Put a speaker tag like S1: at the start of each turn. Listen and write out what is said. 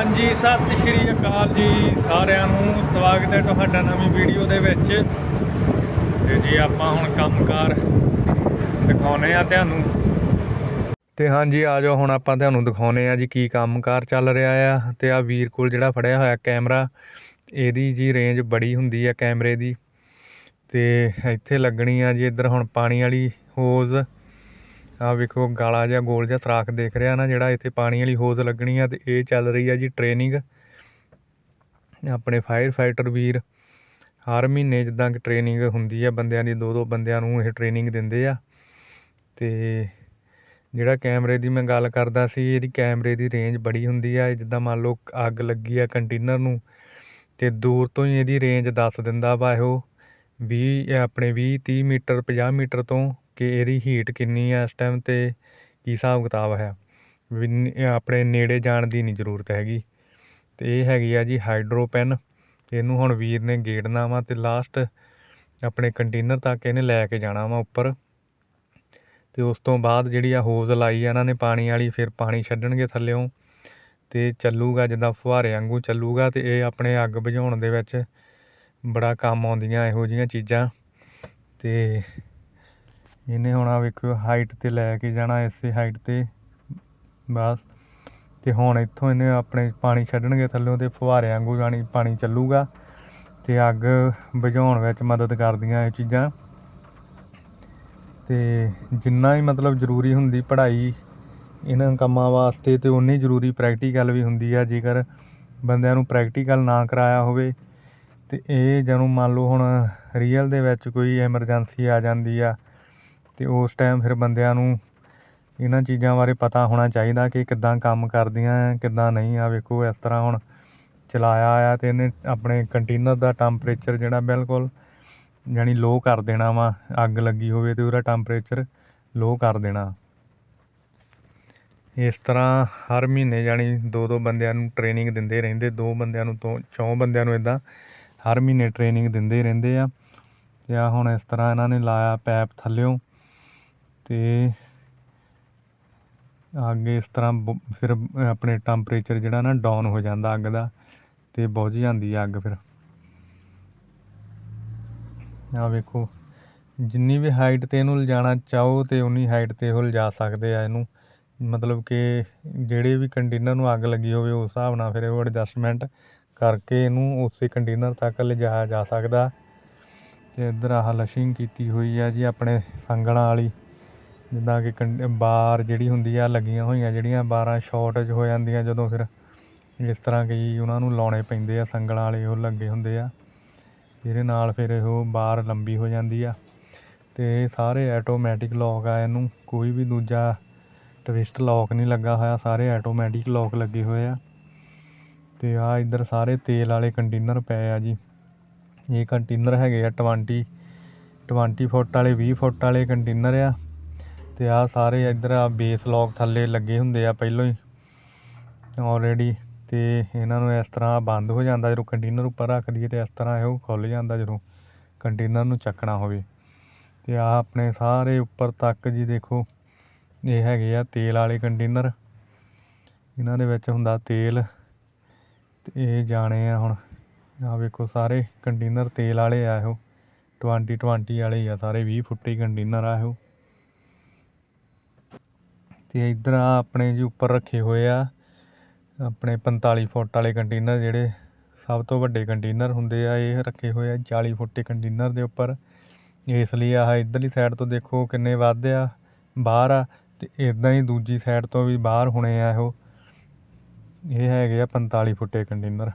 S1: ਹਾਂਜੀ, ਸਤਿ ਸ਼੍ਰੀ ਅਕਾਲ ਜੀ। ਸਾਰਿਆਂ ਨੂੰ ਸਵਾਗਤ ਹੈ ਤੁਹਾਡਾ ਨਵੀਂ ਵੀਡੀਓ ਦੇ ਵਿੱਚ। ਤੇ ਜੀ ਆਪਾਂ ਹੁਣ ਕੰਮਕਾਰ ਦਿਖਾਉਨੇ ਆ ਤੁਹਾਨੂੰ। ਤੇ ਹਾਂਜੀ, ਆ ਜਾਓ, ਹੁਣ ਆਪਾਂ ਤੁਹਾਨੂੰ ਦਿਖਾਉਨੇ ਆ ਜੀ ਕੀ ਕੰਮਕਾਰ ਚੱਲ ਰਿਹਾ ਆ। ਤੇ ਆ ਵੀਰ ਕੋਲ ਜਿਹੜਾ ਫੜਿਆ ਹੋਇਆ ਕੈਮਰਾ, ਇਹਦੀ ਜੀ ਰੇਂਜ ਬੜੀ ਹੁੰਦੀ ਆ ਕੈਮਰੇ ਦੀ। ਤੇ ਇੱਥੇ ਲੱਗਣੀ ਆ ਜੀ ਇੱਧਰ ਹੁਣ ਪਾਣੀ ਵਾਲੀ ਹੋਜ਼ ਆ ਵੇਖੋ, ਗਾਲਾ ਜਿਹਾ, ਗੋਲ ਜਾਂ ਸਰਾਖ ਦੇਖ ਰਿਹਾ ਨਾ ਜਿਹੜਾ ਇੱਥੇ ਪਾਣੀ ਵਾਲੀ ਹੋਜ਼ ਲੱਗਣੀ ਆ ਤੇ ਇਹ ਚੱਲ ਰਹੀ ਆ ਜੀ ਟ੍ਰੇਨਿੰਗ ਆਪਣੇ ਫਾਇਰ ਫਾਈਟਰ ਵੀਰ, ਹਰ ਮਹੀਨੇ ਜਿੱਦਾਂ ਕਿ ਟ੍ਰੇਨਿੰਗ ਹੁੰਦੀ ਆ, ਬੰਦਿਆਂ ਦੀ ਦੋ ਦੋ ਬੰਦਿਆਂ ਨੂੰ ਇਹ ਟ੍ਰੇਨਿੰਗ ਦਿੰਦੇ ਆ। ਤੇ ਜਿਹੜਾ ਕੈਮਰੇ ਦੀ ਮੈਂ ਗੱਲ ਕਰਦਾ ਸੀ, ਇਹਦੀ ਕੈਮਰੇ ਦੀ ਰੇਂਜ ਬੜੀ ਹੁੰਦੀ ਆ ਜਿੱਦਾਂ ਮੰਨ ਲਓ ਅੱਗ ਲੱਗੀ ਆ ਕੰਟੇਨਰ ਨੂੰ, ਤੇ ਦੂਰ ਤੋਂ ਹੀ ਇਹਦੀ ਰੇਂਜ ਦੱਸ ਦਿੰਦਾ ਵਾ ਇਹੋ 20 ਆਪਣੇ 20 30 ਮੀਟਰ 50 ਮੀਟਰ ਤੋਂ ਕਿ ਇਹਦੀ ਹੀਟ ਕਿੰਨੀ ਆ ਇਸ ਟਾਈਮ ਅਤੇ ਕੀ ਹਿਸਾਬ ਕਿਤਾਬ ਹੈ। ਵੀ ਆਪਣੇ ਨੇੜੇ ਜਾਣ ਦੀ ਨਹੀਂ ਜ਼ਰੂਰਤ ਹੈਗੀ। ਅਤੇ ਇਹ ਹੈਗੀ ਆ ਜੀ ਹਾਈਡਰੋ ਪੈਨ ਇਹਨੂੰ ਹੁਣ ਵੀਰ ਨੇ ਗੇੜਨਾ ਵਾ ਅਤੇ ਲਾਸਟ ਆਪਣੇ ਕੰਟੇਨਰ ਤੱਕ ਇਹਨੇ ਲੈ ਕੇ ਜਾਣਾ ਵਾ ਉੱਪਰ। ਅਤੇ ਉਸ ਤੋਂ ਬਾਅਦ ਜਿਹੜੀ ਆ ਹੋਜ਼ ਲਾਈ ਆ ਇਹਨਾਂ ਨੇ ਪਾਣੀ ਵਾਲੀ, ਫਿਰ ਪਾਣੀ ਛੱਡਣਗੇ ਥੱਲਿਓਂ। ਅਤੇ ਚੱਲੂਗਾ ਜਿੱਦਾਂ ਫੁਹਾਰੇ ਵਾਂਗੂ ਚੱਲੂਗਾ ਅਤੇ ਇਹ ਆਪਣੇ ਅੱਗ ਬੁਝਾਉਣ ਦੇ ਵਿੱਚ ਬੜਾ ਕੰਮ ਆਉਂਦੀਆਂ ਇਹੋ ਜਿਹੀਆਂ ਚੀਜ਼ਾਂ। ਅਤੇ ਇਹਨੇ ਹੁਣ ਆ ਵੇਖੋ ਹਾਈਟ ਤੇ ਲੈ ਕੇ ਜਾਣਾ ਇਸੇ ਹਾਈਟ ਤੇ, ਬਸ। ਤੇ ਹੁਣ ਇੱਥੋਂ ਇਹਨੇ ਆਪਣੇ ਪਾਣੀ ਛੱਡਣਗੇ ਥੱਲੋਂ ਤੇ ਫੁਹਾਰੇ ਵਾਂਗੂ ਜਾਣੀ ਪਾਣੀ ਚੱਲੂਗਾ ਤੇ ਅੱਗ ਬੁਝਾਉਣ ਵਿੱਚ ਮਦਦ ਕਰਦੀਆਂ ਇਹ ਚੀਜ਼ਾਂ। ਤੇ ਜਿੰਨਾ ਹੀ ਮਤਲਬ ਜ਼ਰੂਰੀ ਹੁੰਦੀ ਪੜ੍ਹਾਈ ਇਹਨਾਂ ਕੰਮਾਂ ਵਾਸਤੇ ਤੇ ਉਨੀ ਜ਼ਰੂਰੀ ਪ੍ਰੈਕਟੀਕਲ ਵੀ ਹੁੰਦੀ ਆ, ਜੇਕਰ ਬੰਦਿਆਂ ਨੂੰ ਪ੍ਰੈਕਟੀਕਲ ਨਾ ਕਰਾਇਆ ਹੋਵੇ। ਤੇ ਇਹ ਜਦੋਂ ਮੰਨ ਲਓ ਹੁਣ ਰੀਅਲ ਦੇ ਵਿੱਚ ਕੋਈ ਐਮਰਜੈਂਸੀ ਆ ਜਾਂਦੀ ਆ ਅਤੇ ਉਸ ਟਾਈਮ ਫਿਰ ਬੰਦਿਆਂ ਨੂੰ ਇਹਨਾਂ ਚੀਜ਼ਾਂ ਬਾਰੇ ਪਤਾ ਹੋਣਾ ਚਾਹੀਦਾ ਕਿ ਕਿੱਦਾਂ ਕੰਮ ਕਰਦੀਆਂ ਆ ਕਿੱਦਾਂ ਨਹੀਂ। ਆ ਵੇਖੋ, ਇਸ ਤਰ੍ਹਾਂ ਹੁਣ ਚਲਾਇਆ ਆ ਅਤੇ ਇਹਨੇ ਆਪਣੇ ਕੰਟੇਨਰ ਦਾ ਟੈਂਪਰੇਚਰ ਜਿਹੜਾ ਬਿਲਕੁਲ ਜਾਣੀ ਲੋ ਕਰ ਦੇਣਾ ਵਾ। ਅੱਗ ਲੱਗੀ ਹੋਵੇ ਤੇ ਉਹਦਾ ਟੈਂਪਰੇਚਰ ਲੋ ਕਰ ਦੇਣਾ। ਇਸ ਤਰ੍ਹਾਂ ਹਰ ਮਹੀਨੇ ਜਾਣੀ ਦੋ ਦੋ ਬੰਦਿਆਂ ਨੂੰ ਟ੍ਰੇਨਿੰਗ ਦਿੰਦੇ ਰਹਿੰਦੇ, ਦੋ ਬੰਦਿਆਂ ਨੂੰ ਤੋਂ ਚੌਂ ਬੰਦਿਆਂ ਨੂੰ ਇਦਾਂ ਹਰ ਮਹੀਨੇ ਟ੍ਰੇਨਿੰਗ ਦਿੰਦੇ ਰਹਿੰਦੇ ਆ। ਤੇ ਆ ਹੁਣ ਇਸ ਤਰ੍ਹਾਂ ਇਹਨਾਂ ਨੇ ਲਾਇਆ ਪੈਪ ਥੱਲਿਓਂ। ਅਤੇ ਅੱਗ ਇਸ ਤਰ੍ਹਾਂ ਬ- ਫਿਰ ਆਪਣੇ ਟੈਂਪਰੇਚਰ ਜਿਹੜਾ ਨਾ ਡਾਊਨ ਹੋ ਜਾਂਦਾ ਅੱਗ ਦਾ ਅਤੇ ਬੁਝ ਜਾਂਦੀ ਆ ਅੱਗ ਫਿਰ। ਆ ਵੇਖੋ, ਜਿੰਨੀ ਵੀ ਹਾਈਟ ਤੇ ਇਹਨੂੰ ਲਿਜਾਣਾ ਚਾਹੋ ਤੇ ਉਨੀ ਹਾਈਟ ਤੇ ਉਹ ਲਿਜਾ ਸਕਦੇ ਆ ਇਹਨੂੰ। ਮਤਲਬ ਕਿ ਜਿਹੜੇ ਵੀ ਕੰਟੇਨਰ ਨੂੰ ਅੱਗ ਲੱਗੀ ਹੋਵੇ ਉਸ ਹਿਸਾਬ ਨਾਲ ਫਿਰ ਉਹ ਐਡਜਸਟਮੈਂਟ ਕਰਕੇ ਇਹਨੂੰ ਉਸੇ ਕੰਟੇਨਰ ਤੱਕ ਲਿਜਾਇਆ ਜਾ ਸਕਦਾ। ਤੇ ਇੱਧਰ ਆਹ ਲਸ਼ਿੰਗ ਕੀਤੀ ਹੋਈ ਆ ਜੀ ਆਪਣੇ ਸੰਗਲਾਂ ਵਾਲੀ। ਜਿੱਦਾਂ ਕਿ ਕੰਡ- ਬਾਰ ਜਿਹੜੀ ਹੁੰਦੀ ਆ, ਲੱਗੀਆਂ ਹੋਈਆਂ ਜਿਹੜੀਆਂ ਬਾਰਾਂ ਸ਼ਾਰਟੇਜ ਹੋ ਜਾਂਦੀਆਂ, ਜਦੋਂ ਫਿਰ ਇਸ ਤਰ੍ਹਾਂ ਕਈ ਉਹਨਾਂ ਨੂੰ ਲਾਉਣੇ ਪੈਂਦੇ ਆ, ਸੰਗਲਾਂ ਵਾਲੇ ਉਹ ਲੱਗੇ ਹੁੰਦੇ ਆ। ਇਹਦੇ ਨਾਲ ਫਿਰ ਉਹ ਬਾਰ ਲੰਬੀ ਹੋ ਜਾਂਦੀ ਆ ਤੇ ਸਾਰੇ ਆਟੋਮੈਟਿਕ ਲੌਕ ਆ ਇਹਨੂੰ, ਕੋਈ ਵੀ ਦੂਜਾ ਟਵਿਸਟ ਲੌਕ ਨਹੀਂ ਲੱਗਾ ਹੋਇਆ, ਸਾਰੇ ਆਟੋਮੈਟਿਕ ਲੌਕ ਲੱਗੇ ਹੋਏ ਆ। ਤੇ ਆ ਇੱਧਰ ਸਾਰੇ ਤੇਲ ਵਾਲੇ ਕੰਟੇਨਰ ਪਏ ਆ ਜੀ। ਇਹ ਕੰਟੇਨਰ ਹੈਗੇ ਆ 20 20 ਫੁੱਟ ਵਾਲੇ 20 ਫੁੱਟ ਵਾਲੇ ਕੰਟੇਨਰ ਆ। ਤੇ ਆ ਸਾਰੇ ਇੱਧਰ ਆ ਬੇਸ ਲੌਕ ਥੱਲੇ ਲੱਗੇ ਹੁੰਦੇ ਆ ਪਹਿਲਾਂ ਹੀ ਆਲਰੇਡੀ ਤੇ ਇਹਨਾਂ ਨੂੰ ਇਸ ਤਰ੍ਹਾਂ ਬੰਦ ਹੋ ਜਾਂਦਾ ਜਦੋਂ ਕੰਟੇਨਰ ਉੱਪਰ ਰੱਖ ਦਈਏ ਤੇ ਇਸ ਤਰ੍ਹਾਂ ਇਹੋ ਖੁੱਲ ਜਾਂਦਾ ਜਦੋਂ ਕੰਟੇਨਰ ਨੂੰ ਚੱਕਣਾ ਹੋਵੇ। ਤੇ ਆ ਆਪਣੇ ਸਾਰੇ ਉੱਪਰ ਤੱਕ ਜੀ ਦੇਖੋ, ਇਹ ਹੈਗੇ ਆ ਤੇਲ ਵਾਲੇ ਕੰਟੇਨਰ ਇਹਨਾਂ ਦੇ ਵਿੱਚ ਹੁੰਦਾ ਤੇਲ ਤੇ ਇਹ ਜਾਣੇ ਆ ਹੁਣ। ਆ ਵੇਖੋ ਸਾਰੇ ਕੰਟੇਨਰ ਤੇਲ ਵਾਲੇ ਆ ਇਹੋ। 20 20 ਵਾਲੇ ਹੀ ਆ, ਸਾਰੇ 20 ਫੁੱਟੀ ਕੰਟੇਨਰ ਆ ਇਹੋ। ਅਤੇ ਇੱਧਰ ਆ ਆਪਣੇ ਜੀ ਉੱਪਰ ਰੱਖੇ ਹੋਏ ਆ, ਆਪਣੇ 45 ਫੁੱਟ ਵਾਲੇ ਕੰਟੇਨਰ ਜਿਹੜੇ ਸਭ ਤੋਂ ਵੱਡੇ ਕੰਟੇਨਰ ਹੁੰਦੇ ਆ, ਇਹ ਰੱਖੇ ਹੋਏ ਆ 40 ਫੁੱਟੇ ਕੰਟੇਨਰ ਦੇ ਉੱਪਰ। ਇਸ ਲਈ ਆਹ ਇੱਧਰਲੀ ਸਾਈਡ ਤੋਂ ਦੇਖੋ ਕਿੰਨੇ ਵੱਧ ਆ, ਬਾਹਰ ਆ ਅਤੇ ਇੱਦਾਂ ਹੀ ਦੂਜੀ ਸਾਈਡ ਤੋਂ ਵੀ ਬਾਹਰ ਹੋਣੇ ਆ ਇਹੋ। ਇਹ ਹੈਗੇ ਆ 45 ਫੁੱਟੇ ਕੰਟੇਨਰ।